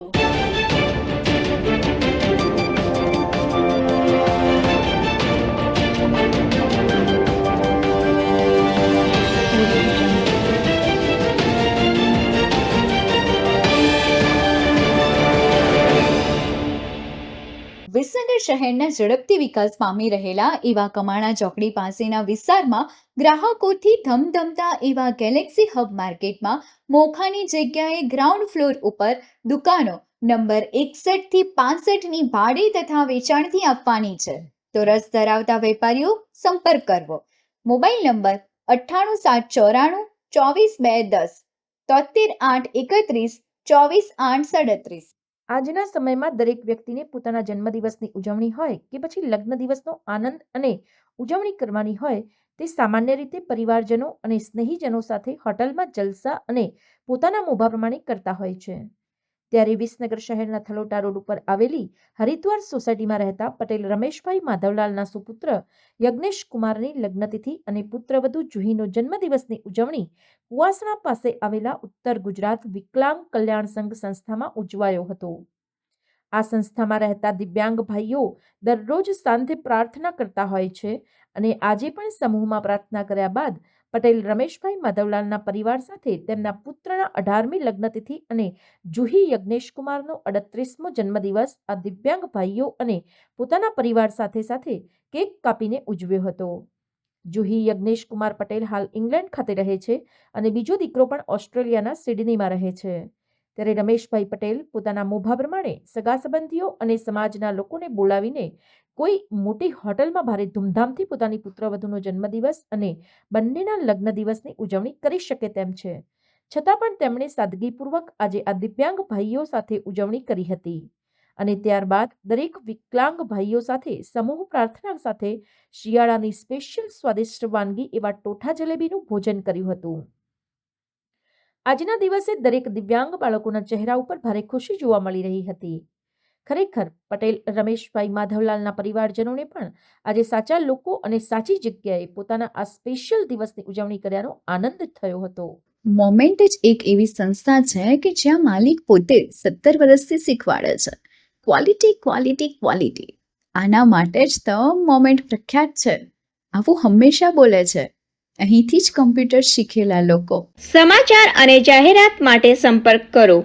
you. શહેરના ઝડપથી વિકાસ પામી રહેલા એવા કમાણા ચોકડી પાસેના વિસ્તારમાં ગ્રાહકોથી ધમધમતા એવા ગેલેક્સી હબ માર્કેટમાં મોખાની જગ્યાએ ગ્રાઉન્ડ ફ્લોર ઉપર દુકાનો નંબર એકસઠથી પાસઠની ભાડે તથા વેચાણથી આપવાની છે. તો રસ ધરાવતા વેપારીઓ, સંપર્ક કરવો. મોબાઈલ નંબર અઠ્ઠાણું સાત ચોરાણું ચોવીસ બે દસ. તોતેર આઠ એકત્રીસ ચોવીસ આઠ સડત્રીસ. આજના સમયમાં દરેક વ્યક્તિને પોતાના જન્મદિવસની ઉજવણી હોય કે પછી લગ્ન દિવસનો આનંદ અને ઉજવણી કરવાની હોય તે સામાન્ય રીતે પરિવારજનો અને સ્નેહીજનો સાથે હોટલમાં જલસા અને પોતાના મોભા પ્રમાણે કરતા હોય છે. ત્યારે વિસનગર શહેરના થલોટા રોડ ઉપર આવેલી હરિદ્વાર સોસાયટીમાં રહેતા પટેલ રમેશભાઈ માધવલાલના સુપુત્ર યજ્ઞેશ કુમારની લગ્નતિથિ અને પુત્રવધુ જુહીનો જન્મદિવસની ઉજવણી કુવાસણા પાસે આવેલા ઉત્તર ગુજરાત વિકલાંગ કલ્યાણ સંઘ સંસ્થામાં ઉજવાયો હતો. આ સંસ્થામાં રહેતા દિવ્યાંગ ભાઈઓ દરરોજ સાંજે પ્રાર્થના કરતા હોય છે અને આજે પણ સમૂહમાં પ્રાર્થના કર્યા બાદ પટેલ રમેશભાઈ માધવલાલના પરિવાર સાથે તેમના પુત્રના અઢારમી લગ્નતિથિ અને જુહી યજ્ઞેશ કુમારનો અડત્રીસમો જન્મદિવસ આ દિવ્યાંગ ભાઈઓ અને પોતાના પરિવાર સાથે સાથે કેક કાપીને ઉજવ્યો હતો. જુહી યજ્ઞેશ કુમાર પટેલ હાલ ઇંગ્લેન્ડ ખાતે રહે છે અને બીજો દીકરો પણ ઓસ્ટ્રેલિયાના સિડનીમાં રહે છે. ત્યારે રમેશભાઈ પટેલ પોતાના મોભા પ્રમાણે સગા સંબંધીઓ અને સમાજના લોકોને બોલાવીને કોઈ મોટી હોટલમાં ભારે ધૂમધામથી પોતાની પુત્રવધુનો જન્મદિવસ અને બંનેના લગ્ન દિવસની ઉજવણી કરી શકે તેમ છે. છતાં પણ તેમણે સાદગીપૂર્વક આજે આ દિવ્યાંગ ભાઈઓ સાથે ઉજવણી કરી હતી અને ત્યારબાદ દરેક વિકલાંગ ભાઈઓ સાથે સમૂહ પ્રાર્થના સાથે શિયાળાની સ્પેશિયલ સ્વાદિષ્ટ વાનગી એવા ટોઠા જલેબીનું ભોજન કર્યું હતું. આજના દિવસે દરેક દિવ્યાંગ બાળકોના ચહેરા ઉપર ભારે ખુશી જોવા મળી રહી હતી. ખરેખર પટેલ રમેશભાઈ માધવલાલના પરિવારજનોને પણ આજે સાચા લોકો અને સાચી જગ્યાએ પોતાના આ સ્પેશિયલ દિવસની ઉજવણી કર્યાનો આનંદ થયો હતો. મોમેન્ટ જ એક એવી સંસ્થા છે કે જ્યાં માલિક પોતે સત્તર વર્ષથી શીખવાડે છે. Quality quality quality. આના માટે જ તો મોમેન્ટ પ્રખ્યાત છે. આવું હંમેશા બોલે છે. અહીંથી જ કમ્પ્યુટર શીખેલા લોકો. સમાચાર અને જાહેરાત માટે સંપર્ક કરો.